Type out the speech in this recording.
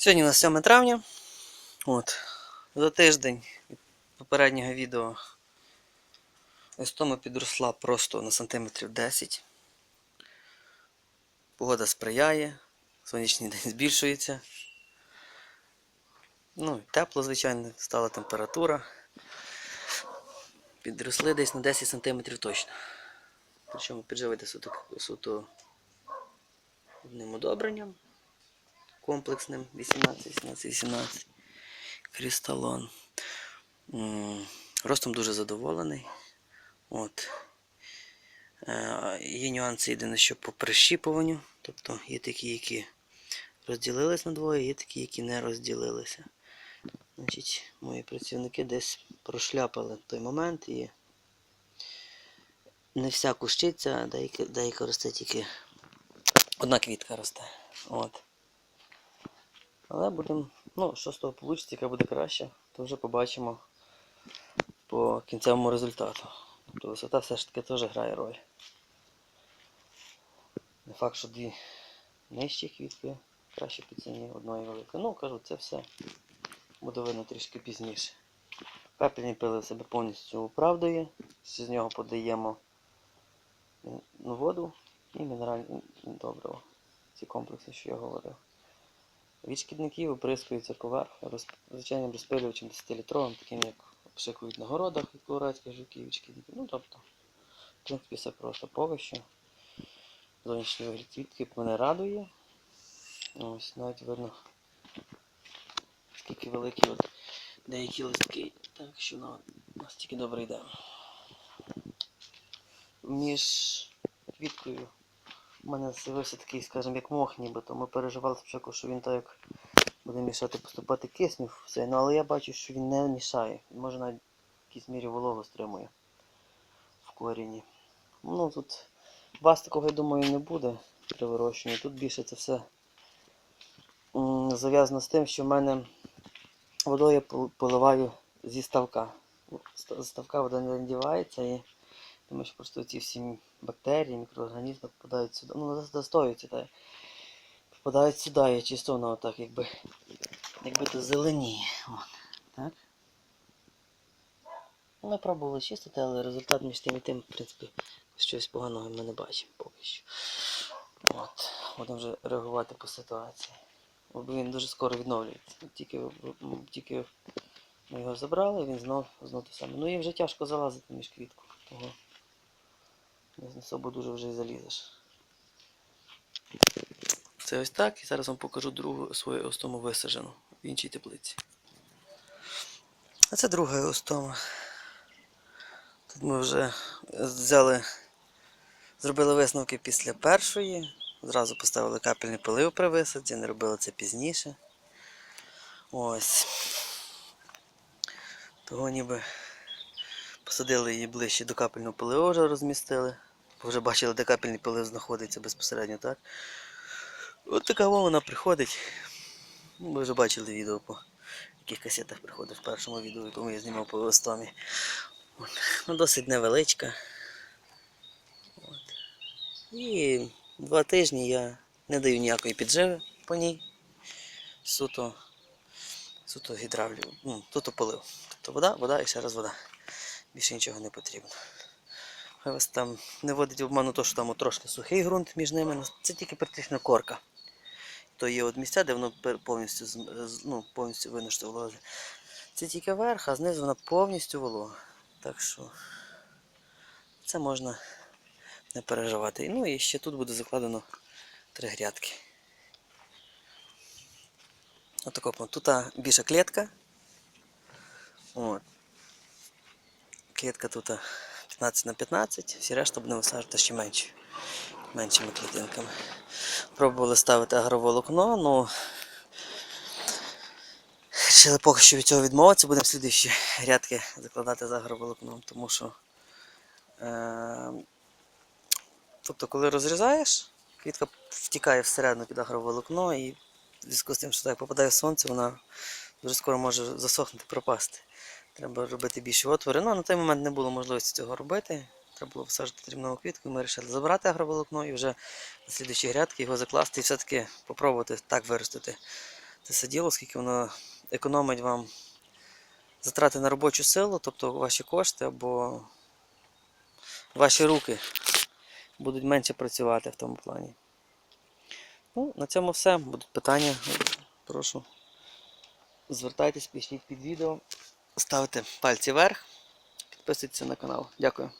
Сьогодні у нас 7 травня. От. За тиждень від попереднього відео Остома підросла просто на сантиметрів 10. Погода сприяє, сонячний день збільшується. Ну, тепло, звичайно, стала температура. Підросли десь на 10 сантиметрів точно. Причому підживити суто, суто одним удобренням комплексним 18, 18, 18. Крісталон. Ростом дуже задоволений. От. Е, Є нюанси єдине, що по прищіпуванню. Тобто є такі, які розділились на двоє, є такі, які не розділилися. Значить, мої працівники десь прошляпали той момент і не вся кущиця, деяка, росте тільки одна квітка росте. От. Але будемо, ну, що з того вийде, яка буде краще, то вже побачимо по кінцевому результату. Тобто висота все ж таки теж грає роль. Не факт, що дві нижчі квітки краще по ціні одної великої. Ну, кажу, це все буде видно трішки пізніше. Капельний пилив себе повністю оправдує, з нього подаємо воду і мінеральне добриво. Ці комплекси, що я говорив. Від шкідників оприскується поверх роз... звичайним розпилювачем 10-літровим, таким як обшикують на городах від колорадських жуків від шкідників. Ну тобто, в принципі, все просто поки що. Зовнішній вигляд квітки мене радує. Ось навіть видно, скільки великі от деякі листки. Так що на нас тільки добре йде. Між квіткою у мене з'явився такий, скажімо, як мох нібито. Ми переживали спочатку, що він так як буде мішати поступати кисню все. Ну, але я бачу, що він не мішає. Може навіть в якійсь мірі вологу стримує в корінні. Ну тут вас такого, я думаю, не буде при вирощуванні. Тут більше це все зав'язано з тим, що в мене водою я поливаю зі ставка. З ставка вода не надівається і тому що просто ці всі бактерії, мікроорганізми попадають сюди. Ну, застоюються, так. Попадають сюди, і чисто воно отак, якби. Якби то зеленіє. Так. Ми пробували чистити, але результат між тим і тим, в принципі, щось поганого ми не бачимо поки що. От. Будемо вже реагувати по ситуації. Бо він дуже скоро відновлюється. Тільки, тільки ми його забрали, він знов знов те саме. Ну і вже тяжко залазити між квітку. Того не особо дуже вже і залізеш. Це ось так. І зараз вам покажу другу свою остому висаджену в іншій теплиці. А це друга остома. Тут ми вже взяли, зробили висновки після першої. Зразу поставили капельний полив при висадці, не робили це пізніше. Ось. Того ніби посадили її ближче до капельного поливу, вже розмістили. Бо вже бачили, де капельний полив знаходиться безпосередньо, так? От така вона приходить. Ну, Ви вже бачили відео по яких касетах приходить в першому відео, якому я знімав по Остомі. Ну, досить невеличка. От. І два тижні я не даю ніякої підживи по ній. Суто, суто гідравлю. Ну, тут полив. Тобто вода, вода і ще раз вода. Більше нічого не потрібно. Хай вас там не вводить в обману то, що там от трошки сухий ґрунт між ними. ну, Це тільки практично корка. То є от місця, де воно повністю, ну, повністю видно, що. Це тільки верх, а знизу вона повністю волога. Так що це можна не переживати. Ну і ще тут буде закладено три грядки. Отако, тут більша клітка. От. Клітка тут 15 на 15, всі решта будемо висаджувати ще менші, меншими клітинками. Пробували ставити агроволокно, ну вирішили поки що від цього відмовитися, будемо слідуючі рядки закладати з агроволокном, тому що е, тобто, коли розрізаєш, квітка втікає всередину під агроволокно і в зв'язку з тим, що так попадає в сонце, вона дуже скоро може засохнути, пропасти. Треба робити більші отвори. Ну, на той момент не було можливості цього робити. Треба було посаджувати дрібну квітку, і ми вирішили забрати агроволокно і вже на слідуючі грядки його закласти і все-таки спробувати так виростити це все діло, оскільки воно економить вам затрати на робочу силу, тобто ваші кошти або ваші руки будуть менше працювати в тому плані. Ну, на цьому все. Будуть питання. Прошу. Звертайтесь, пишіть під відео, ставте пальці вверх, підписуйтесь на канал. Дякую.